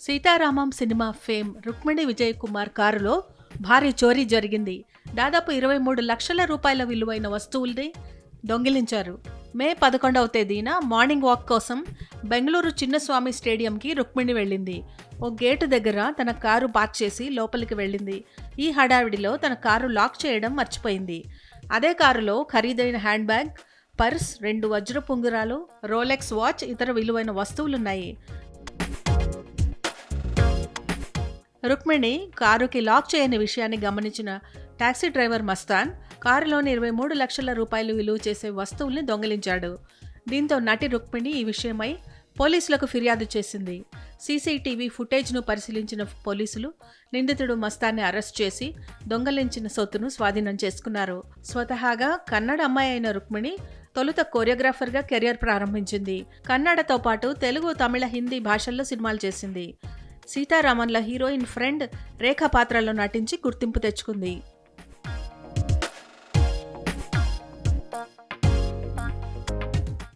Sitaramam cinema fame Rukmini Vijay Kumar కారులో భారీ చోరీ జరిగింది. దాదాపు ఇరవై మూడు లక్షల రూపాయల విలువైన వస్తువుల్ని దొంగిలించారు. మే పదకొండవ తేదీన మార్నింగ్ వాక్ కోసం బెంగళూరు చిన్నస్వామి స్టేడియంకి రుక్మిణి వెళ్ళింది. ఓ గేటు దగ్గర తన కారు పార్క్ చేసి లోపలికి వెళ్ళింది. ఈ హడావిడిలో తన కారు లాక్ చేయడం మర్చిపోయింది. అదే కారులో ఖరీదైన హ్యాండ్ బ్యాగ్ పర్స్ రెండు వజ్ర పుంగురాలు రోలెక్స్ వాచ్ ఇతర విలువైన వస్తువులున్నాయి. రుక్మిణి కారుకి లాక్ చేయని విషయాన్ని గమనించిన టాక్సీ డ్రైవర్ మస్తాన్ కారులోని ఇరవై మూడు లక్షల రూపాయలు విలువ చేసే వస్తువుల్ని దొంగిలించాడు. దీంతో నటి రుక్మిణి ఈ విషయమై పోలీసులకు ఫిర్యాదు చేసింది. సీసీటీవీ ఫుటేజ్ను పరిశీలించిన పోలీసులు నిందితుడు మస్తాన్ని అరెస్ట్ చేసి దొంగలించిన సొత్తును స్వాధీనం చేసుకున్నారు. స్వతహాగా కన్నడ అమ్మాయి అయిన రుక్మిణి తొలుత కొరియోగ్రాఫర్గా కెరియర్ ప్రారంభించింది. కన్నడతో పాటు తెలుగు తమిళ హిందీ భాషల్లో సినిమాలు చేసింది. సీతారామన్ల హీరోయిన్ ఫ్రెండ్ రేఖా పాత్రలో నటించి గుర్తింపు తెచ్చుకుంది.